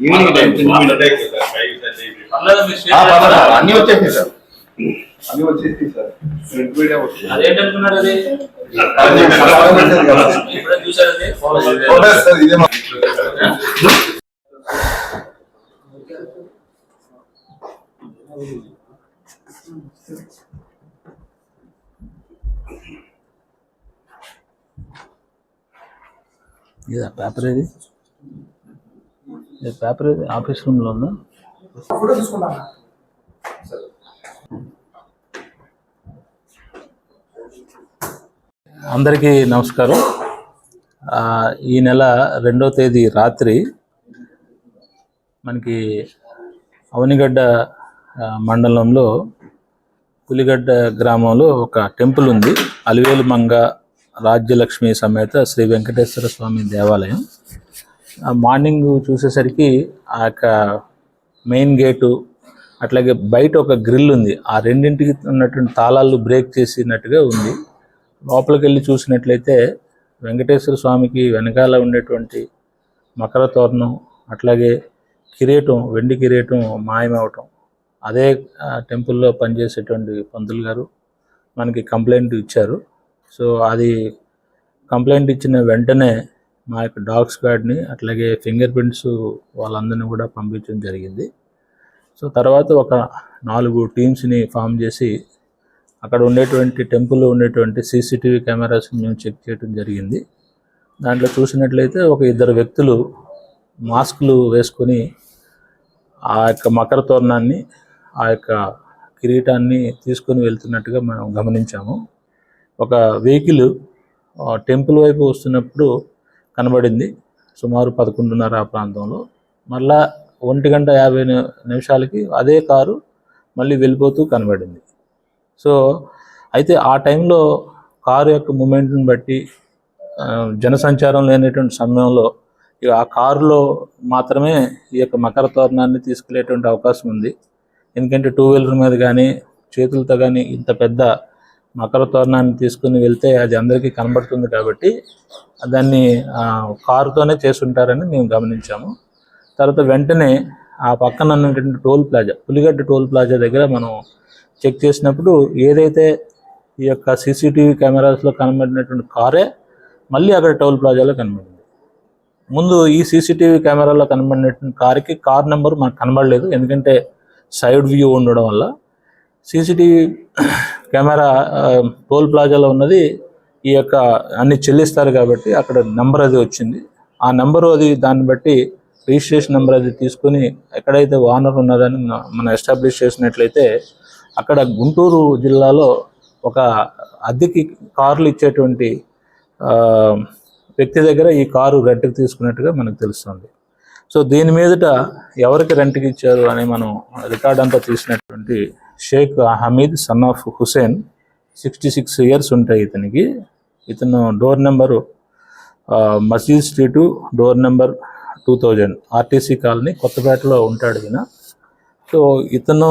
Evening time అన్ని వచ్చేసాయి sir. అన్ని వచ్చేసి సార్. ప్రింట్ మీడియా వచ్చింది అదేంటనుకున్నాడు అది ఇప్పుడే చూసారు అది. సార్ ఇదే పేపర్ ఏది? ఇది పేపర్ ఏది? ఆఫీస్ రూమ్లో ఉందా? అందరికీ నమస్కారం. ఈ నెల రెండో తేదీ రాత్రి మనకి అవనిగడ్డ మండలంలో పులిగడ్డ గ్రామంలో ఒక టెంపుల్ ఉంది. అలివేలు మంగ రాజ్యలక్ష్మి సమేత శ్రీ వెంకటేశ్వర స్వామి దేవాలయం. మార్నింగ్ చూసేసరికి ఆ యొక్క మెయిన్ గేటు అట్లాగే బయట ఒక గ్రిల్ ఉంది. ఆ రెండింటికి ఉన్నటువంటి తాళాలు బ్రేక్ చేసినట్టుగా ఉంది. లోపలికి వెళ్ళి చూసినట్లయితే వెంకటేశ్వర స్వామికి వెనకాల ఉండేటువంటి మకర తోరణం అట్లాగే కిరీటం వెండి కిరీటం మాయమవటం. అదే టెంపుల్లో పనిచేసేటువంటి పంతులు గారు మనకి కంప్లైంట్ ఇచ్చారు. సో అది కంప్లైంట్ ఇచ్చిన వెంటనే మా యొక్క డాగ్ స్క్వాడ్ని అట్లాగే ఫింగర్ ప్రింట్స్ వాళ్ళందరినీ కూడా పంపించడం జరిగింది. సో తర్వాత ఒక నాలుగు టీమ్స్ని ఫామ్ చేసి అక్కడ ఉండేటువంటి టెంపుల్లో ఉండేటువంటి సీసీటీవీ కెమెరాస్ని మేము చెక్ చేయడం జరిగింది. దాంట్లో చూసినట్లయితే ఒక ఇద్దరు వ్యక్తులు మాస్కులు వేసుకొని ఆ యొక్క మకర తోరణాన్ని ఆ యొక్క కిరీటాన్ని తీసుకొని వెళ్తున్నట్టుగా మనం గమనించాము. ఒక వెహికల్ టెంపుల్ వైపు వస్తున్నప్పుడు కనబడింది. సుమారు పదకొండున్నర ఆ ప్రాంతంలో. మళ్ళా ఒంటి గంట యాభై నిమిషాలకి అదే కారు మళ్ళీ వెళ్ళిపోతూ కనబడింది. సో అయితే ఆ టైంలో కారు యొక్క మూమెంట్ని బట్టి జనసంచారం లేనటువంటి సమయంలో ఇక ఆ కారులో మాత్రమే ఈ యొక్క మకర తోరణాన్ని తీసుకెళ్ళేటువంటి అవకాశం ఉంది. ఎందుకంటే టూ వీలర్ మీద కానీ చేతులతో కానీ ఇంత పెద్ద మకర తోరణాన్ని తీసుకుని వెళ్తే అది అందరికీ కనబడుతుంది కాబట్టి దాన్ని ఆ, కారుతోనే చేస్తుంటారని మేము గమనించాము. తర్వాత వెంటనే ఆ పక్కన ఉన్నటువంటి toll plaza Puligadda toll plaza దగ్గర మనం చెక్ చేసినప్పుడు ఏదైతే ఈ యొక్క సీసీటీవీ కెమెరాస్లో కనబడినటువంటి కారే మళ్ళీ అక్కడ టోల్ ప్లాజాలో కనబడింది. ముందు ఈ సీసీటీవీ కెమెరాలో కనబడినటువంటి కార్కి కార్ నెంబర్ మాకు కనబడలేదు ఎందుకంటే సైడ్ వ్యూ ఉండడం వల్ల. సీసీటీవీ కెమెరా టోల్ ప్లాజాలో ఉన్నది. ఈ యొక్క అన్ని చెల్లిస్తారు కాబట్టి అక్కడ నెంబర్ అది వచ్చింది. ఆ నెంబరు అది దాన్ని బట్టి రిజిస్ట్రేషన్ నెంబర్ అది తీసుకొని ఎక్కడైతే ఓనర్ ఉన్నదని మనం ఎస్టాబ్లిష్ చేసినట్లయితే అక్కడ గుంటూరు జిల్లాలో ఒక అద్దెకి కార్లు ఇచ్చేటువంటి వ్యక్తి దగ్గర ఈ కారు రెంట్కి తీసుకున్నట్టుగా మనకు తెలుస్తుంది. సో దీని మీదట ఎవరికి రెంట్కి ఇచ్చారు అని మనం రికార్డ్ అంతా తీసినటువంటి Sheikh Hameed son of Hussain sixty six years ఉంటాయి ఇతనికి. ఇతను door number Masjid street door number two thousand. RTC colony కొత్తపేటలో ఉంటాడు ఈయన. సో ఇతను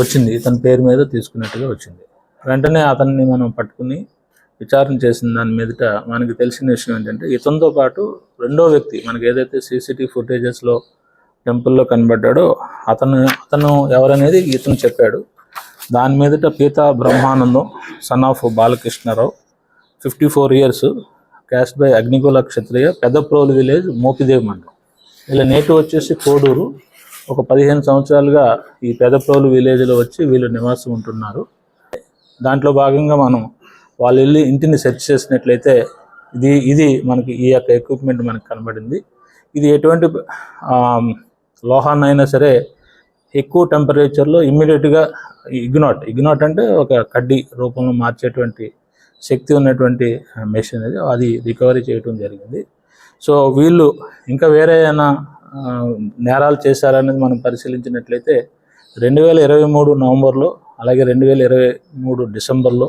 వచ్చింది. ఇతని పేరు మీద తీసుకున్నట్టుగా వచ్చింది. వెంటనే అతన్ని మనం పట్టుకుని విచారణ చేసిన దాని మీదట మనకి తెలిసిన విషయం ఏంటంటే ఇతనితో పాటు రెండో వ్యక్తి మనకి ఏదైతే సీసీటీవీ ఫుటేజెస్లో టెంపుల్లో కనబడ్డాడో అతను అతను ఎవరనేది ఇతను చెప్పాడు. దాని మీదట Peetha Brahmanandam son of Balakrishnarao fifty four years caste by Agnikula Kshatriya Peddaprolu village Mopidevi మండలం. వీళ్ళ నేటివ్ వచ్చేసి కోడూరు. ఒక పదిహేను సంవత్సరాలుగా ఈ పెదప్రోలు విలేజ్లో వచ్చి వీళ్ళు నివాసం ఉంటున్నారు. దాంట్లో భాగంగా మనం వాళ్ళు వెళ్ళి ఇంటిని సెర్చ్ చేసినట్లయితే ఇది ఇది మనకి ఈ యొక్క ఎక్విప్మెంట్ మనకు కనబడింది. ఇది ఎటువంటి లోహాన్ని అయినా సరే ఎక్కువ టెంపరేచర్లో ఇమ్మీడియట్గా ఇగ్నాట్ ఇగ్నాట్ అంటే ఒక కడ్డీ రూపంలో మార్చేటువంటి శక్తి ఉన్నటువంటి మెషిన్ అది. అది రికవరీ చేయటం జరిగింది. సో వీళ్ళు ఇంకా వేరే ఏమైనా నేరాలు చేశారనేది మనం పరిశీలించినట్లయితే రెండు వేల ఇరవై మూడు నవంబర్లో అలాగే రెండు వేల ఇరవై మూడు డిసెంబర్లో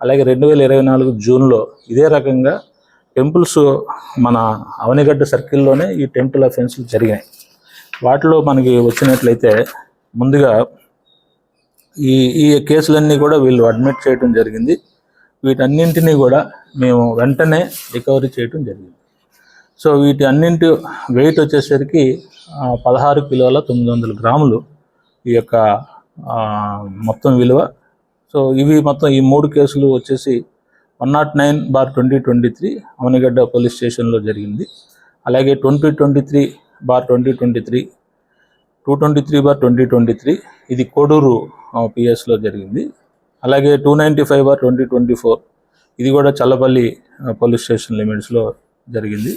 అలాగే రెండు వేల ఇరవై నాలుగు జూన్లో ఇదే రకంగా టెంపుల్స్ మన అవనిగడ్డ సర్కిల్లోనే ఈ టెంపుల్ అఫెన్స్లు జరిగాయి వాటిలో మనకి వచ్చినట్లయితే ముందుగా ఈ ఈ కేసులన్నీ కూడా వీళ్ళు అడ్మిట్ చేయడం జరిగింది. వీటన్నింటినీ కూడా మేము వెంటనే రికవరీ చేయడం జరిగింది. సో వీటి అన్నింటి వెయిట్ వచ్చేసరికి పదహారు కిలోల తొమ్మిది వందల గ్రాములు ఈ యొక్క మొత్తం విలువ. సో ఇవి మొత్తం ఈ మూడు కేసులు వచ్చేసి one not nine bar twenty twenty three Avanigadda police స్టేషన్లో జరిగింది. అలాగే twenty twenty three bar twenty twenty three. Two twenty three bar twenty twenty three. ఇది కోడూరు పిఎస్లో జరిగింది. అలాగే two ninety five bar twenty twenty four. ఇది కూడా చల్లపల్లి పోలీస్ స్టేషన్ లిమిట్స్లో జరిగింది.